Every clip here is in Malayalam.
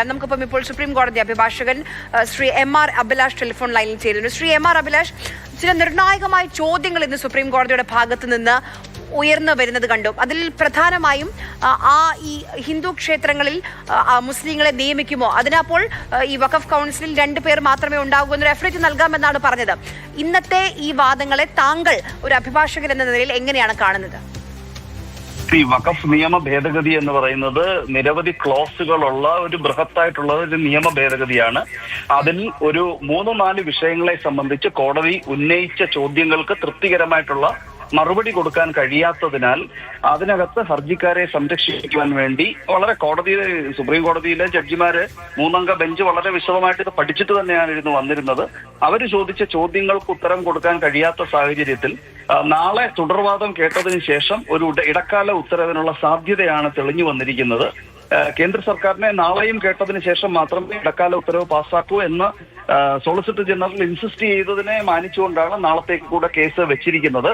നമുക്കിപ്പം ഇപ്പോൾ സുപ്രീം കോടതി അഭിഭാഷകൻ Shri M R Abhilash telephone ലൈനിൽ ചേരുന്നു. ശ്രീ എം ആർ അഭിലാഷ് ചില നിർണായകമായ ചോദ്യങ്ങൾ ഇന്ന് സുപ്രീം കോടതിയുടെ ഭാഗത്ത് നിന്ന് ഉയർന്നു വരുന്നത് കണ്ടു. അതിൽ പ്രധാനമായും ആ, ഈ ഹിന്ദു ക്ഷേത്രങ്ങളിൽ മുസ്ലിങ്ങളെ നിയമിക്കുമോ? അതിനപ്പോൾ ഈ വഖഫ് കൗൺസിലിൽ രണ്ടു പേർ മാത്രമേ ഉണ്ടാകൂ എന്നൊരു റെഫറേറ്റ് നൽകാമെന്നാണ് പറഞ്ഞത്. ഇന്നത്തെ ഈ വാദങ്ങളെ താങ്കൾ ഒരു അഭിഭാഷകൻ എന്ന നിലയിൽ എങ്ങനെയാണ് കാണുന്നത്? ഈ വഖഫ് നിയമ ഭേദഗതി എന്ന് പറയുന്നത് നിരവധി ക്ലോസുകളുള്ള ഒരു ബൃഹത്തായിട്ടുള്ള ഒരു നിയമ ഭേദഗതിയാണ് അതിൽ ഒരു മൂന്ന് നാല് വിഷയങ്ങളെ സംബന്ധിച്ച് കോടതി ഉന്നയിച്ച ചോദ്യങ്ങൾക്ക് തൃപ്തികരമായിട്ടുള്ള മറുപടി കൊടുക്കാൻ കഴിയാത്തതിനാൽ അതിനകത്ത് ഹർജിക്കാരെ സംരക്ഷിക്കുവാൻ വേണ്ടി വളരെ കോടതി സുപ്രീം കോടതിയിലെ ജഡ്ജിമാര് മൂന്നംഗ ബെഞ്ച് വളരെ വിശദമായിട്ട് ഇത് പഠിച്ചിട്ട് തന്നെയാണ് ഇരുന്ന് വന്നിരുന്നത്. അവർ ചോദിച്ച ചോദ്യങ്ങൾക്ക് ഉത്തരം കൊടുക്കാൻ കഴിയാത്ത സാഹചര്യത്തിൽ നാളെ തുടർവാദം കേട്ടതിന് ശേഷം ഒരു ഇടക്കാല ഉത്തരവിനുള്ള സാധ്യതയാണ് തെളിഞ്ഞു വന്നിരിക്കുന്നത്. കേന്ദ്ര സർക്കാരിനെ നാളെയും കേട്ടതിന് ശേഷം മാത്രമേ ഇടക്കാല ഉത്തരവ് പാസ്സാക്കൂ എന്ന് സോളിസിറ്റർ ജനറൽ ഇൻസിസ്റ്റ് ചെയ്തതിനെ മാനിച്ചുകൊണ്ടാണ് നാളത്തേക്ക് കൂടെ കേസ് വെച്ചിരിക്കുന്നത്.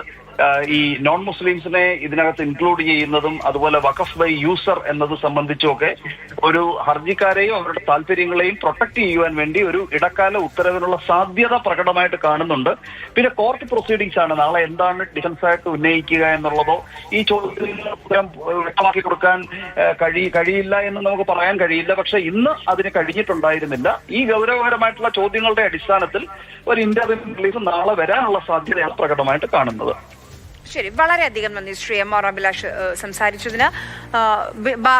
ഈ നോൺ മുസ്ലിംസിനെ ഇതിനകത്ത് ഇൻക്ലൂഡ് ചെയ്യുന്നതും അതുപോലെ വഖഫ് ബൈ യൂസർ എന്നത് സംബന്ധിച്ചുമൊക്കെ ഒരു ഹർജിക്കാരെയും അവരുടെ താല്പര്യങ്ങളെയും പ്രൊട്ടക്ട് ചെയ്യുവാൻ വേണ്ടി ഒരു ഇടക്കാല ഉത്തരവിനുള്ള സാധ്യത പ്രകടമായിട്ട് കാണുന്നുണ്ട്. പിന്നെ കോർട്ട് പ്രൊസീഡിങ്സ് ആണ്. നാളെ എന്താണ് ഡിഫൻസ് ആയിട്ട് ഉന്നയിക്കുക എന്നുള്ളതോ ഈ ഉത്തരം വ്യക്തമാക്കി കൊടുക്കാൻ കഴി കഴിയില്ല എന്ന് നമുക്ക് പറയാൻ കഴിയില്ല. പക്ഷെ ഇന്ന് അതിന് കഴിഞ്ഞിട്ടുണ്ടായിരുന്നില്ല. ഈ ഗൗരവകരമായിട്ടുള്ള ചോദ്യങ്ങളുടെ അടിസ്ഥാനത്തിൽ ഒരു ഇന്റർവ്യൂ റിലീഫ് നാളെ വരാനുള്ള സാധ്യതയാണ് പ്രകടമായിട്ട് കാണുന്നത്. ശരി വളരെയധികം നന്ദി ശ്രീ എം ആർ അഭിലാഷ് സംസാരിച്ചതിന്.